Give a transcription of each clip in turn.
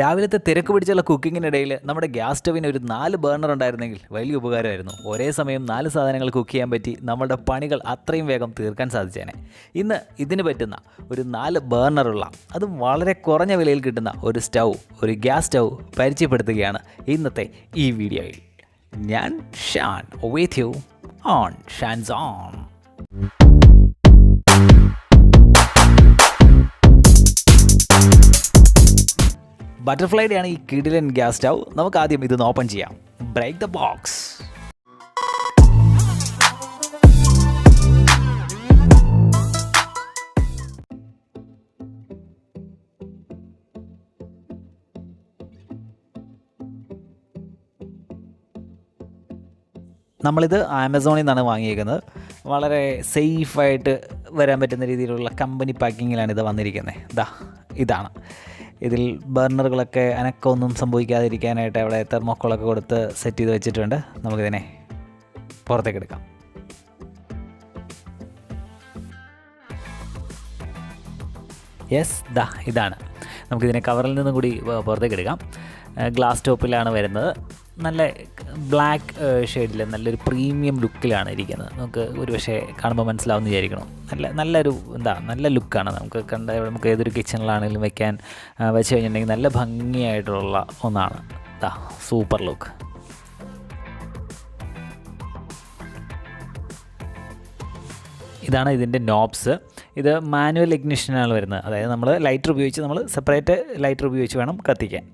രാവിലത്തെ തിരക്ക് പിടിച്ചുള്ള കുക്കിങ്ങിനിടയിൽ നമ്മുടെ ഗ്യാസ് സ്റ്റവിന് ഒരു നാല് ബേർണർ ഉണ്ടായിരുന്നെങ്കിൽ വലിയ ഉപകാരമായിരുന്നു. ഒരേ സമയം നാല് സാധനങ്ങൾ കുക്ക് ചെയ്യാൻ പറ്റി നമ്മുടെ പണികൾ അത്രയും വേഗം തീർക്കാൻ സാധിച്ചേനെ. ഇന്ന് ഇതിന് പറ്റുന്ന ഒരു നാല് ബേർണറുള്ള അത് വളരെ കുറഞ്ഞ വിലയിൽ കിട്ടുന്ന ഒരു സ്റ്റൗ ഒരു ഗ്യാസ് സ്റ്റൗ പരിചയപ്പെടുത്തുകയാണ് ഇന്നത്തെ ഈ വീഡിയോയിൽ. ഞാൻ Shan with own Shan's own ബട്ടർഫ്ലൈയുടെയാണ് ഈ കിഡിലൻ ഗ്യാസ് സ്റ്റൗ നമുക്ക് ആദ്യം ഇതൊന്ന് ഓപ്പൺ ചെയ്യാം. ബ്രേക്ക് ദ ബോക്സ് നമ്മളിത് ആമസോണിൽ നിന്നാണ് വാങ്ങിയേക്കുന്നത്. വളരെ സേഫായിട്ട് വരാൻ പറ്റുന്ന രീതിയിലുള്ള കമ്പനി പാക്കിങ്ങിലാണ് ഇത് വന്നിരിക്കുന്നത്. ദാ ഇതാണ്. ഇതിൽ ബർണറുകളൊക്കെ അനക്കമൊന്നും സംഭവിക്കാതിരിക്കാനായിട്ട് അവിടെ തെർമോക്കോളൊക്കെ കൊടുത്ത് സെറ്റ് ചെയ്ത് വെച്ചിട്ടുണ്ട്. നമുക്കിതിനെ പുറത്തേക്ക് എടുക്കാം യെസ് ദാ ഇതാണ്. നമുക്കിതിനെ കവറിൽ നിന്നും കൂടി പുറത്തേക്ക് എടുക്കാം ഗ്ലാസ് ടോപ്പിലാണ് വരുന്നത്. നല്ല ബ്ലാക്ക് ഷെയ്ഡിൽ നല്ലൊരു പ്രീമിയം ലുക്കിലാണ് ഇരിക്കുന്നത്. നമുക്ക് ഒരു പക്ഷേ കാണുമ്പോൾ മനസ്സിലാവുമെന്ന് വിചാരിക്കണം നല്ല നല്ലൊരു എന്താ നല്ല ലുക്കാണ് നമുക്ക് കണ്ട നമുക്ക് ഏതൊരു കിച്ചണിലാണെങ്കിലും വെക്കാൻ വെച്ച് കഴിഞ്ഞിട്ടുണ്ടെങ്കിൽ നല്ല ഭംഗിയായിട്ടുള്ള ഒന്നാണ്. ദാ സൂപ്പർ ലുക്ക് ഇതാണ് ഇതിന്റെ നോബ്സ് ഇത് മാനുവൽ ഇഗ്നിഷനാണ് വരുന്നത്. അതായത് നമ്മൾ ലൈറ്റർ ഉപയോഗിച്ച് നമ്മൾ സെപ്പറേറ്റ് ലൈറ്റർ ഉപയോഗിച്ച് വേണം കത്തിക്കാൻ.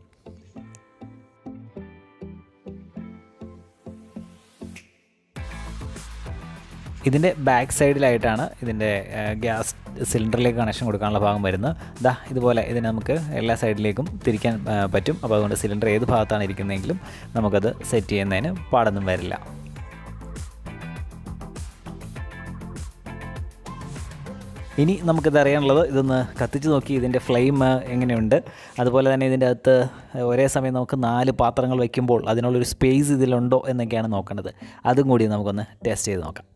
ഇതിന്റെ ബാക്ക് സൈഡിലായിട്ടാണ് ഇതിന്റെ ഗ്യാസ് സിലിണ്ടറിലേക്ക് കണക്ഷൻ കൊടുക്കാനുള്ള ഭാഗം വരുന്നത്. ദാ ഇതുപോലെ ഇതിനെ നമുക്ക് എല്ലാ സൈഡിലേക്കും തിരിക്കാൻ പറ്റും. അപ്പോൾ അതുകൊണ്ട് സിലിണ്ടർ ഏത് ഭാഗത്താണ് ഇരിക്കുന്നതെങ്കിലും നമുക്കത് സെറ്റ് ചെയ്യുന്നതിന് പാടൊന്നും വരില്ല. ഇനി നമുക്കിത് അറിയാനുള്ളത് ഇതൊന്ന് കത്തിച്ച് നോക്കി ഇതിന്റെ ഫ്ലെയിം എങ്ങനെയുണ്ട്. അതുപോലെ തന്നെ ഇതിന്റെ അകത്ത് ഒരേ സമയം നമുക്ക് നാല് പാത്രങ്ങൾ വയ്ക്കുമ്പോൾ അതിനുള്ളൊരു സ്പേസ് ഇതിലുണ്ടോ എന്നൊക്കെയാണ് നോക്കേണ്ടത്. അതും കൂടി നമുക്കൊന്ന് ടെസ്റ്റ് ചെയ്ത് നോക്കാം.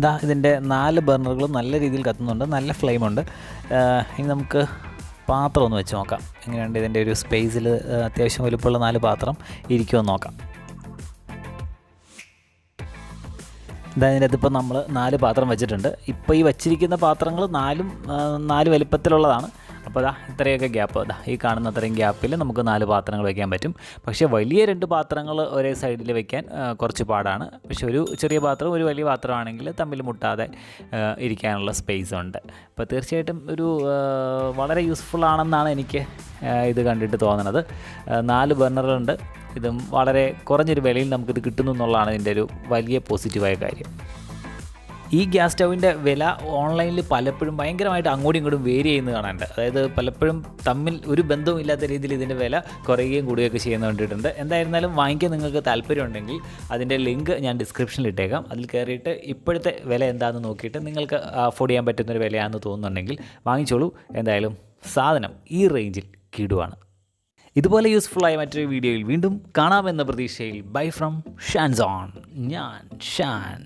ഇതാ ഇതിന്റെ നാല് ബർണറുകളും നല്ല രീതിയിൽ കത്തുന്നുണ്ട് നല്ല ഫ്ലെയിമുണ്ട്. ഇനി നമുക്ക് പാത്രം ഒന്ന് വെച്ച് നോക്കാം. എങ്ങനെയുണ്ട് ഇതിന്റെ ഒരു സ്പേസിൽ അത്യാവശ്യം വലുപ്പമുള്ള നാല് പാത്രം ഇരിക്കുമെന്ന് നോക്കാം. ഇതാ ഇതിന്റെ അതിപ്പോൾ നമ്മൾ നാല് പാത്രം വെച്ചിട്ടുണ്ട്. ഇപ്പോൾ ഈ വച്ചിരിക്കുന്ന പാത്രങ്ങൾ നാലും നാല് വലിപ്പത്തിലുള്ളതാണ്. അപ്പോൾ അതാ ഇത്രയൊക്കെ ഗ്യാപ്പ്. അതാ ഈ കാണുന്ന അത്രയും ഗ്യാപ്പിൽ നമുക്ക് നാല് പാത്രങ്ങൾ വയ്ക്കാൻ പറ്റും. പക്ഷേ വലിയ രണ്ട് പാത്രങ്ങൾ ഒരേ സൈഡിൽ വയ്ക്കാൻ കുറച്ച് പാടാണ്. പക്ഷേ ഒരു ചെറിയ പാത്രം ഒരു വലിയ പാത്രമാണെങ്കിൽ തമ്മിൽ മുട്ടാതെ ഇരിക്കാനുള്ള സ്പേസ് ഉണ്ട്. അപ്പോൾ തീർച്ചയായിട്ടും ഒരു വളരെ യൂസ്ഫുൾ ആണെന്നാണ് എനിക്ക് ഇത് കണ്ടിട്ട് തോന്നുന്നത്. നാല് ബർണറുണ്ട് ഇതും വളരെ കുറഞ്ഞൊരു വിലയിൽ നമുക്കിത് കിട്ടുന്നു എന്നുള്ളതാണ് ഇതിന്റെ ഒരു വലിയ പോസിറ്റീവായ കാര്യം. ഈ ഗ്യാസ് സ്റ്റൗവിന്റെ വില ഓൺലൈനിൽ പലപ്പോഴും ഭയങ്കരമായിട്ട് അങ്ങോട്ടും ഇങ്ങോട്ടും വേരി ചെയ്യുന്നത് കാണാനുണ്ട്. അതായത് പലപ്പോഴും തമ്മിൽ ഒരു ബന്ധവും ഇല്ലാത്ത രീതിയിൽ ഇതിന്റെ വില കുറയുകയും കൂടുകയൊക്കെ ചെയ്യുന്ന കണ്ടിട്ടുണ്ട്. എന്തായിരുന്നാലും വാങ്ങിക്കാൻ നിങ്ങൾക്ക് താല്പര്യമുണ്ടെങ്കിൽ അതിന്റെ ലിങ്ക് ഞാൻ ഡിസ്ക്രിപ്ഷനിൽ ഇട്ടേക്കാം. അതിൽ കയറിയിട്ട് ഇപ്പോഴത്തെ വില എന്താണെന്ന് നോക്കിയിട്ട് നിങ്ങൾക്ക് അഫോർഡ് ചെയ്യാൻ പറ്റുന്നൊരു വിലയാണെന്ന് തോന്നുന്നുണ്ടെങ്കിൽ വാങ്ങിച്ചോളൂ. എന്തായാലും സാധനം ഈ റേഞ്ചിൽ കിടുവാണ്. ഇതുപോലെ യൂസ്ഫുള്ളായ മറ്റൊരു വീഡിയോയിൽ വീണ്ടും കാണാമെന്ന പ്രതീക്ഷയിൽ ബൈ ഫ്രം ഷാൻസോൺ. ഞാൻ ഷാൻ.